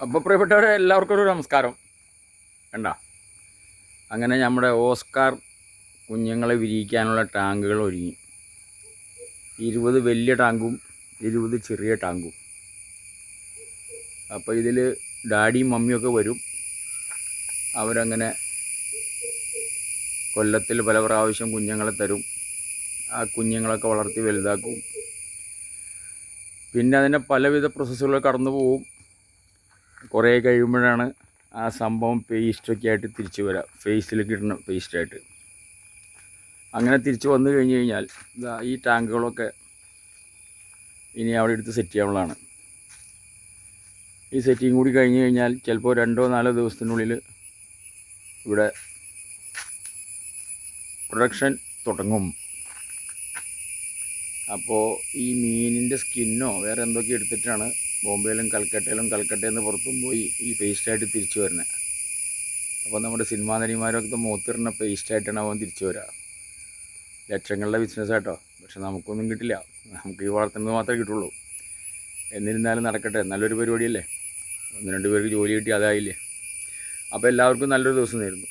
അപ്പോൾ പ്രിയപ്പെട്ടവരെ എല്ലാവർക്കും ഒരു നമസ്കാരം. വേണ്ട അങ്ങനെ നമ്മുടെ ഓസ്കാർ കുഞ്ഞുങ്ങളെ വിരിയിക്കാനുള്ള ടാങ്കുകൾ ഒരുങ്ങി. ഇരുപത് വലിയ ടാങ്കും ഇരുപത് ചെറിയ ടാങ്കും. അപ്പോൾ ഇതിൽ ഡാഡിയും മമ്മിയൊക്കെ വരും. അവരങ്ങനെ കൊല്ലത്തിൽ പല പ്രാവശ്യം കുഞ്ഞുങ്ങളെ തരും. ആ കുഞ്ഞുങ്ങളൊക്കെ വളർത്തി വലുതാക്കും. പിന്നെ അതിനെ പലവിധ പ്രോസസ്സുകൾ കടന്നു പോവും കുറേ കഴിയുമ്പോഴാണ് ആ സംഭവം പേസ്റ്റൊക്കെ ആയിട്ട് തിരിച്ചു വരാം. ഫേസിൽ കിട്ടണം പേസ്റ്റായിട്ട് അങ്ങനെ തിരിച്ചു വന്നു കഴിഞ്ഞ് കഴിഞ്ഞാൽ ഈ ടാങ്കുകളൊക്കെ ഇനി അവിടെ എടുത്ത് സെറ്റ് ചെയ്യാവുന്നതാണ്. ഈ സെറ്റിങ് കൂടി കഴിഞ്ഞ് കഴിഞ്ഞാൽ ചിലപ്പോൾ രണ്ടോ നാലോ ദിവസത്തിനുള്ളിൽ ഇവിടെ പ്രൊഡക്ഷൻ തുടങ്ങും. അപ്പോൾ ഈ മീനിന്റെ സ്കിന്നോ വേറെ എന്തൊക്കെ എടുത്തിട്ടാണ് ബോംബെയിലും കൽക്കട്ടയിലും കൽക്കട്ടയിൽ നിന്ന് പുറത്തും പോയി ഈ പേസ്റ്റായിട്ട് തിരിച്ചു വരുന്നത് അപ്പോൾ നമ്മുടെ സിനിമാ നടിമാരൊക്കെ മുഖത്തിടുന്ന പേസ്റ്റായിട്ടാണ് അവൻ തിരിച്ചു വരിക ലക്ഷങ്ങളുടെ ബിസിനസ് ആട്ടോ. പക്ഷെ നമുക്കൊന്നും കിട്ടില്ല. നമുക്ക് ഈ വളർത്തുന്നത് മാത്രമേ കിട്ടുള്ളൂ. എന്നിരുന്നാലും നടക്കട്ടെ. നല്ലൊരു പരിപാടിയല്ലേ? ഒന്ന് രണ്ട് പേർക്ക് ജോലി കിട്ടി അതായില്ലേ? അപ്പോൾ എല്ലാവർക്കും നല്ലൊരു ദിവസം നേരുന്നു.